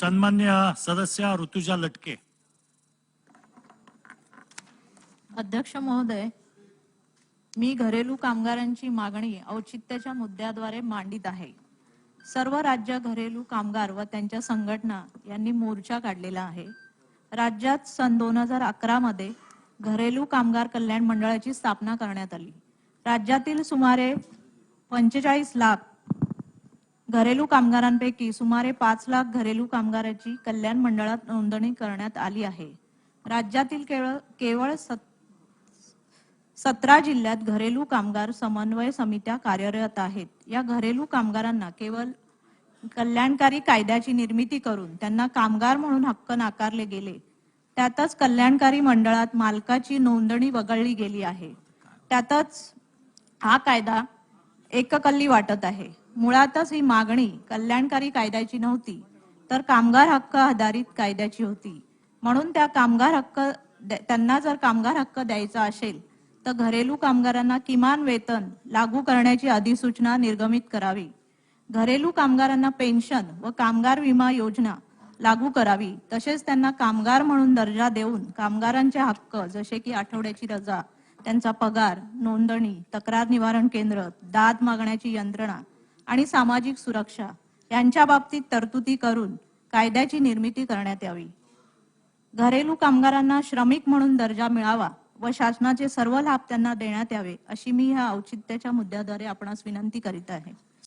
सन्मान्य सदस्य ऋतुजा लटके. अध्यक्ष महोदय मी घरेलू कामगारांची मागणी औचित्याच्या मुद्द्याद्वारे मांडित आहे. सर्व राज्य घरेलू कामगार व त्यांच्या संघटना यांनी मोर्चा काढलेला आहे. राज्यात सन दोन हजार अकरा मध्ये घरेलू कामगार कल्याण मंडळाची स्थापना करण्यात आली. राज्यातील सुमारे पंचेचाळीस लाख घरेलू कामगारांपैकी सुमारे पाच लाख घरेलू कामगारांची कल्याण मंडळात नोंदणी करण्यात आली आहे. राज्यातील केवळ केवळ सतरा जिल्ह्यात घरेलू कामगार समन्वय समित्या कार्यरत आहेत. या घरेलू कामगारांना केवळ कल्याणकारी कायद्याची निर्मिती करून त्यांना कामगार म्हणून हक्क नाकारले गेले. त्यातच कल्याणकारी मंडळात मालकाची नोंदणी वगळली गेली आहे. त्यातच हा कायदा एककल्ली वाटत आहे. मुळातच ही मागणी कल्याणकारी कायद्याची नव्हती तर कामगार हक्क आधारित कायद्याची होती. म्हणून त्या कामगार हक्क त्यांना जर कामगार हक्क द्यायचा असेल तर घरेलू कामगारांना किमान वेतन लागू करण्याची अधिसूचना निर्गमित करावी. घरेलू कामगारांना पेन्शन व कामगार विमा योजना लागू करावी तसेच त्यांना कामगार म्हणून दर्जा देऊन कामगारांचे हक्क जसे की आठवड्याची रजा त्यांचा पगार नोंदणी तक्रार निवारण केंद्र दाद मागण्याची यंत्रणा आणि सामाजिक सुरक्षा यांच्या बाबतीत तरतुदी करून कायद्याची निर्मिती करण्यात यावी. घरेलू कामगारांना श्रमिक म्हणून दर्जा मिळावा व शासनाचे सर्व लाभ त्यांना देण्यात यावे अशी मी ह्या औचित्याच्या मुद्द्याद्वारे आपणास विनंती करीत आहे.